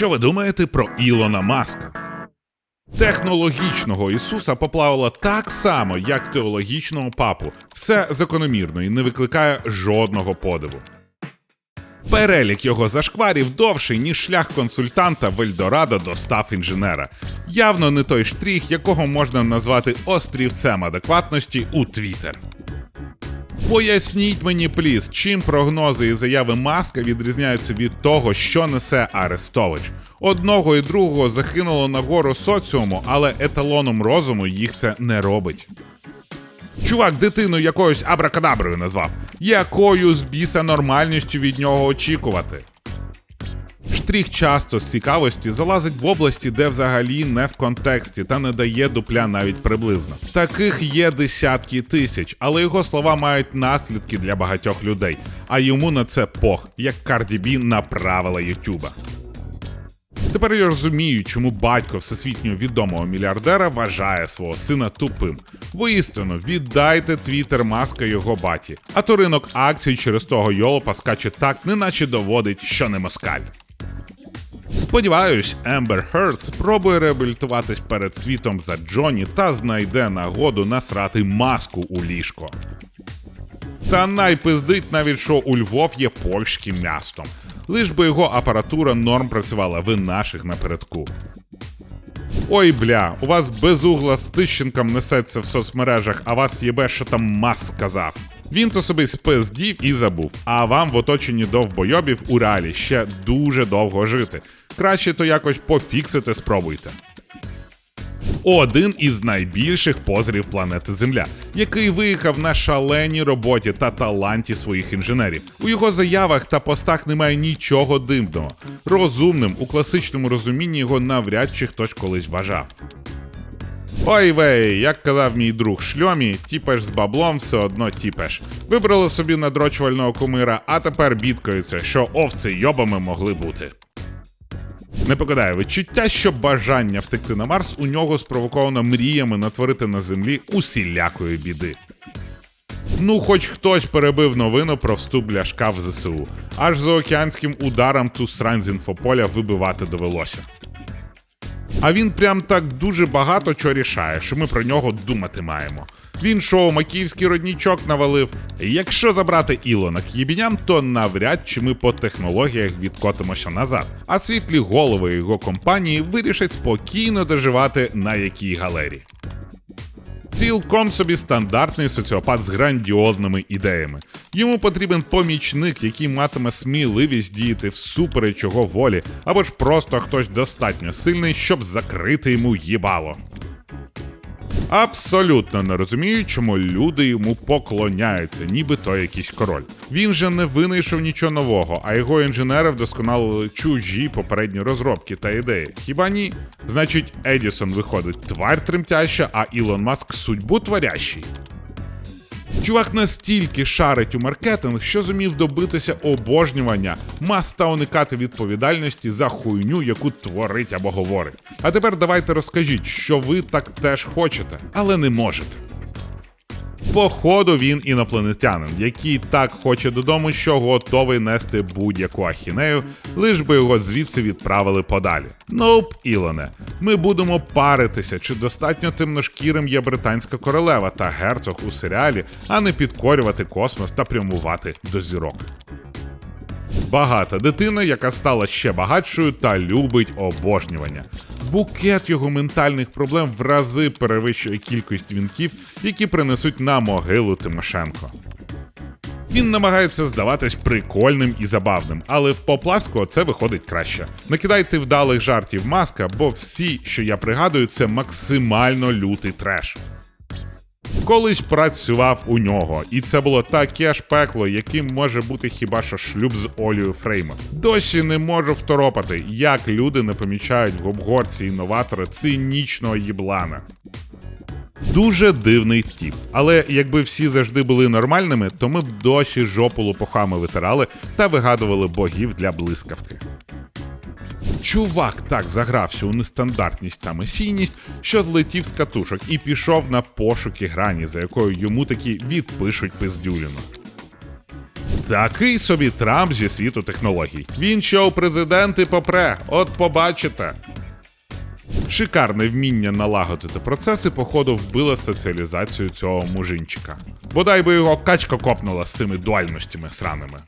Що ви думаєте про Ілона Маска? Технологічного Ісуса поплавило так само, як теологічного папу. Все закономірно і не викликає жодного подиву. Перелік його зашкварів довший, ніж шлях консультанта в Ельдорадо до став інженера. Явно не той штрих, якого можна назвати острівцем адекватності у Твіттер. Поясніть мені, пліс, чим прогнози і заяви Маска відрізняються від того, що несе Арестович. Одного і другого захинуло на гору соціуму, але еталоном розуму їх це не робить. Чувак дитину якоюсь абракадаброю назвав. Якою з біса нормальністю від нього очікувати? Штрих часто з цікавості залазить в області, де взагалі не в контексті та не дає дупля навіть приблизно. Таких є десятки тисяч, але його слова мають наслідки для багатьох людей, а йому на це пох, як Карді Бі на Ютуба. Тепер я розумію, чому батько всесвітньо відомого мільярдера вважає свого сина тупим. Воістину, віддайте твіттер маска його баті. А то ринок акцій через того йолопа скаче так, неначе доводить, що не москаль. Сподіваюсь, Ембер Херд спробує реабілітуватись перед світом за Джоні та знайде нагоду насрати маску у ліжко. Та найпиздить навіть, що у Львов є польським містом. Лиш би його апаратура норм працювала в наших напередку. Ой бля, у вас без угла з Тищенком несеться в соцмережах, а вас єбе, що там мас сказав. Він то собі спиздів і забув, а вам в оточенні довбойобів у реалі ще дуже довго жити. Краще то якось пофіксити спробуйте. Один із найбільших позирів планети Земля, який виїхав на шаленій роботі та таланті своїх інженерів. У його заявах та постах немає нічого дивного. Розумним у класичному розумінні його навряд чи хтось колись вважав. Ой вей, як казав мій друг шльомі, тіпеш з баблом все одно тіпеш. Вибрали собі надрочувального кумира, а тепер бідкаються, що овці йобами могли бути. Не покидає відчуття, що бажання втекти на Марс у нього спровоковано мріями натворити на землі усілякої біди. Ну, хоч хтось перебив новину про вступ ляшка в ЗСУ, аж за океанським ударом ту срань з інфополя вибивати довелося. А він прям так дуже багато чого рішає, що ми про нього думати маємо. Він шоу Макіївський роднічок навалив. Якщо забрати Ілона к'єбіням, то навряд чи ми по технологіях відкотимося назад. А світлі голови його компанії вирішать спокійно доживати на якій галері. Цілком собі стандартний соціопат з грандіозними ідеями. Йому потрібен помічник, який матиме сміливість діяти всупереч його волі, або ж просто хтось достатньо сильний, щоб закрити йому їбало. Абсолютно не розумію, чому люди йому поклоняються, ніби то якийсь король. Він же не винайшов нічого нового, а його інженери вдосконалили чужі попередні розробки та ідеї. Хіба ні? Значить, Едісон виходить тварь тремтяща, а Ілон Маск судьбу творящий. Чувак настільки шарить у маркетинг, що зумів добитися обожнювання, мас та уникати відповідальності за хуйню, яку творить або говорить. А тепер давайте розкажіть, що ви так теж хочете, але не можете. Походу він інопланетянин, який так хоче додому, що готовий нести будь-яку ахінею, лиш би його звідси відправили подалі. Ноуп, Ілоне, ми будемо паритися, чи достатньо темношкірим є британська королева та герцог у серіалі, а не підкорювати космос та прямувати до зірок. Багата дитина, яка стала ще багатшою та любить обожнювання. Букет його ментальних проблем в рази перевищує кількість дзвінків, які принесуть на могилу Тимошенко. Він намагається здаватись прикольним і забавним, але в попласку це виходить краще. Накидайте вдалих жартів маска, бо всі, що я пригадую, це максимально лютий треш. Колись працював у нього, і це було таке ж пекло, яким може бути хіба що шлюб з Олею Фреймом. Досі не можу второпати, як люди не помічають в обгорці інноватора цинічного їблана. Дуже дивний тіп. Але якби всі завжди були нормальними, то ми б досі жопу лопухами витирали та вигадували богів для блискавки. Чувак так загрався у нестандартність та месійність, що злетів з катушок і пішов на пошуки грані, за якою йому таки відпишуть пиздюліну. Такий собі Трамп зі світу технологій. Він що у президенти попре, от побачите. Шикарне вміння налагодити процеси, походу, вбило соціалізацію цього мужинчика. Бодай би його качка копнула з цими дуальностями сраними.